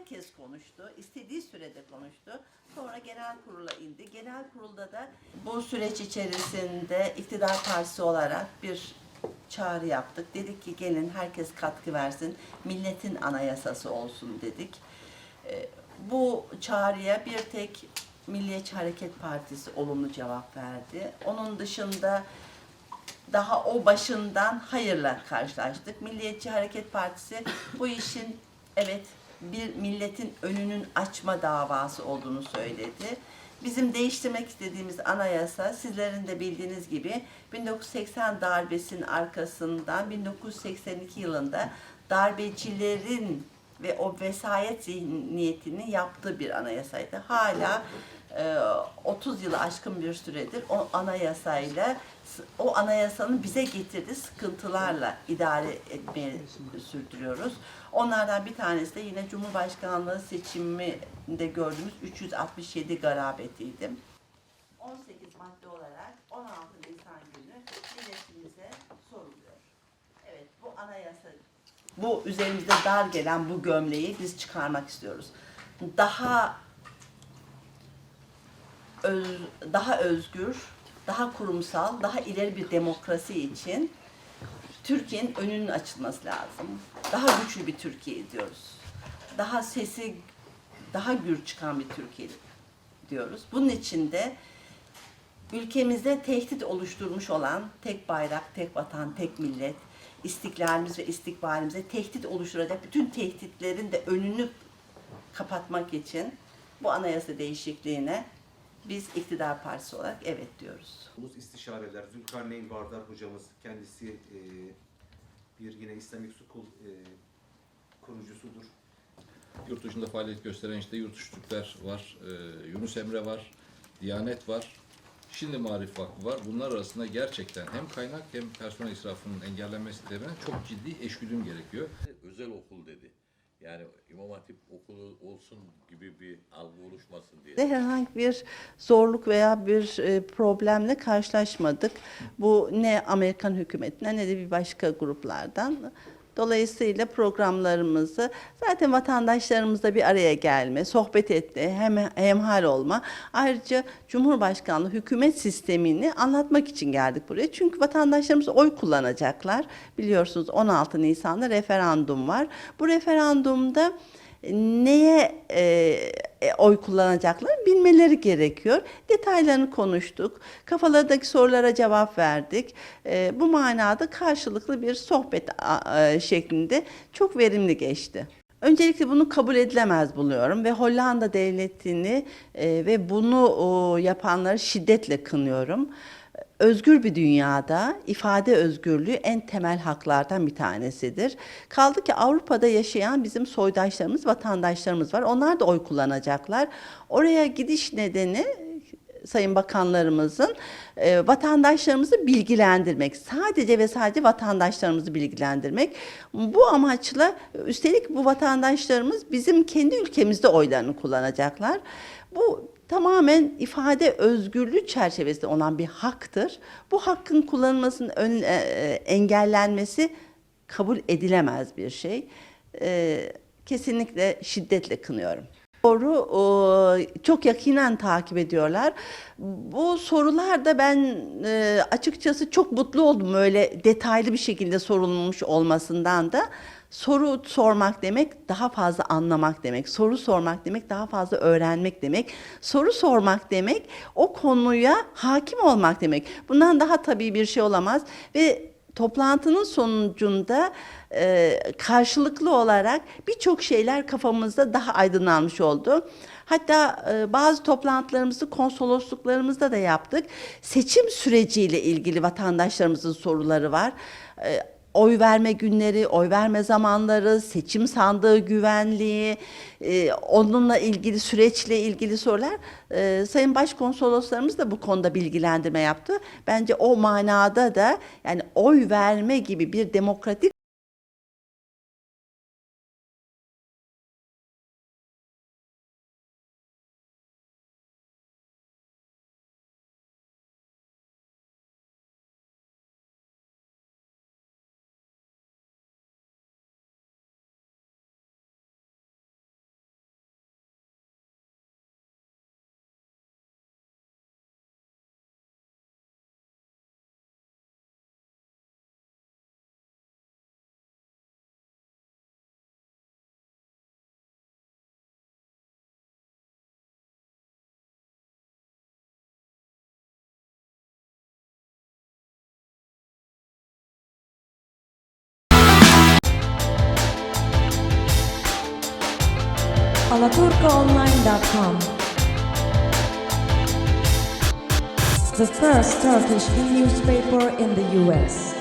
herkes konuştu. istediği sürede konuştu. Sonra genel kurula indi. Genel kurulda da bu süreç içerisinde iktidar partisi olarak bir çağrı yaptık. Dedik ki gelin herkes katkı versin. Milletin anayasası olsun dedik. Ee, Bu çağrıya bir tek Milliyetçi Hareket Partisi olumlu cevap verdi. Onun dışında daha o başından hayırla karşılaştık. Milliyetçi Hareket Partisi bu işin evet bir milletin önünün açma davası olduğunu söyledi. Bizim değiştirmek istediğimiz anayasa sizlerin de bildiğiniz gibi 1980 darbesinin arkasından 1982 yılında darbecilerin ve o vesayet zihniyetinin yaptığı bir anayasaydı. Hala e, 30 yılı aşkın bir süredir o anayasayla o anayasanın bize getirdiği sıkıntılarla idare etmeye sürdürüyoruz. Onlardan bir tanesi de yine Cumhurbaşkanlığı seçiminde gördüğümüz 367 garabetiydi. 18 madde olarak 16 Nisan günü milletimize soruluyor. Evet bu anayasa bu üzerimizde dar gelen bu gömleği biz çıkarmak istiyoruz. Daha öz- daha özgür, daha kurumsal, daha ileri bir demokrasi için Türkiye'nin önünün açılması lazım. Daha güçlü bir Türkiye diyoruz. Daha sesi daha gür çıkan bir Türkiye diyoruz. Bunun için de ülkemizde tehdit oluşturmuş olan tek bayrak, tek vatan, tek millet, istiklalimiz ve istikbalimize tehdit oluşturacak bütün tehditlerin de önünü kapatmak için bu anayasa değişikliğine biz iktidar partisi olarak evet diyoruz. Ulus istişareler, Zülkarneyn Vardar hocamız kendisi e, bir yine İslamik Sukul e, kurucusudur. Yurt dışında faaliyet gösteren işte yurt Türkler var, e, Yunus Emre var, Diyanet var, Şimdi Marif Vakfı var. Bunlar arasında gerçekten hem kaynak hem personel israfının engellenmesi üzerine çok ciddi eşgüdüm gerekiyor. özel okul dedi. Yani İmam Hatip okulu olsun gibi bir algı oluşmasın diye. de herhangi bir zorluk veya bir e, problemle karşılaşmadık. Bu ne Amerikan hükümetinden ne de bir başka gruplardan. Dolayısıyla programlarımızı zaten vatandaşlarımızla bir araya gelme, sohbet etme, hem hemhal olma. Ayrıca Cumhurbaşkanlığı hükümet sistemini anlatmak için geldik buraya. Çünkü vatandaşlarımız oy kullanacaklar. Biliyorsunuz 16 Nisan'da referandum var. Bu referandumda neye e, e, oy kullanacaklar bilmeleri gerekiyor. Detaylarını konuştuk. Kafalarındaki sorulara cevap verdik. E, bu manada karşılıklı bir sohbet e, şeklinde çok verimli geçti. Öncelikle bunu kabul edilemez buluyorum ve Hollanda devletini e, ve bunu o, yapanları şiddetle kınıyorum. Özgür bir dünyada ifade özgürlüğü en temel haklardan bir tanesidir. Kaldı ki Avrupa'da yaşayan bizim soydaşlarımız, vatandaşlarımız var. Onlar da oy kullanacaklar. Oraya gidiş nedeni sayın bakanlarımızın e, vatandaşlarımızı bilgilendirmek. Sadece ve sadece vatandaşlarımızı bilgilendirmek. Bu amaçla üstelik bu vatandaşlarımız bizim kendi ülkemizde oylarını kullanacaklar. Bu tamamen ifade özgürlüğü çerçevesinde olan bir haktır. Bu hakkın kullanılmasının ön, e, engellenmesi kabul edilemez bir şey. E, kesinlikle şiddetle kınıyorum. Doğru, çok yakinen takip ediyorlar. Bu sorularda ben e, açıkçası çok mutlu oldum öyle detaylı bir şekilde sorulmuş olmasından da. Soru sormak demek daha fazla anlamak demek. Soru sormak demek daha fazla öğrenmek demek. Soru sormak demek o konuya hakim olmak demek. Bundan daha tabii bir şey olamaz ve toplantının sonucunda e, karşılıklı olarak birçok şeyler kafamızda daha aydınlanmış oldu. Hatta e, bazı toplantılarımızı konsolosluklarımızda da yaptık. Seçim süreciyle ilgili vatandaşlarımızın soruları var. E, oy verme günleri, oy verme zamanları, seçim sandığı güvenliği, e, onunla ilgili süreçle ilgili sorular. E, Sayın Başkonsoloslarımız da bu konuda bilgilendirme yaptı. Bence o manada da yani oy verme gibi bir demokratik alaturkaonline.com The first Turkish newspaper in the US.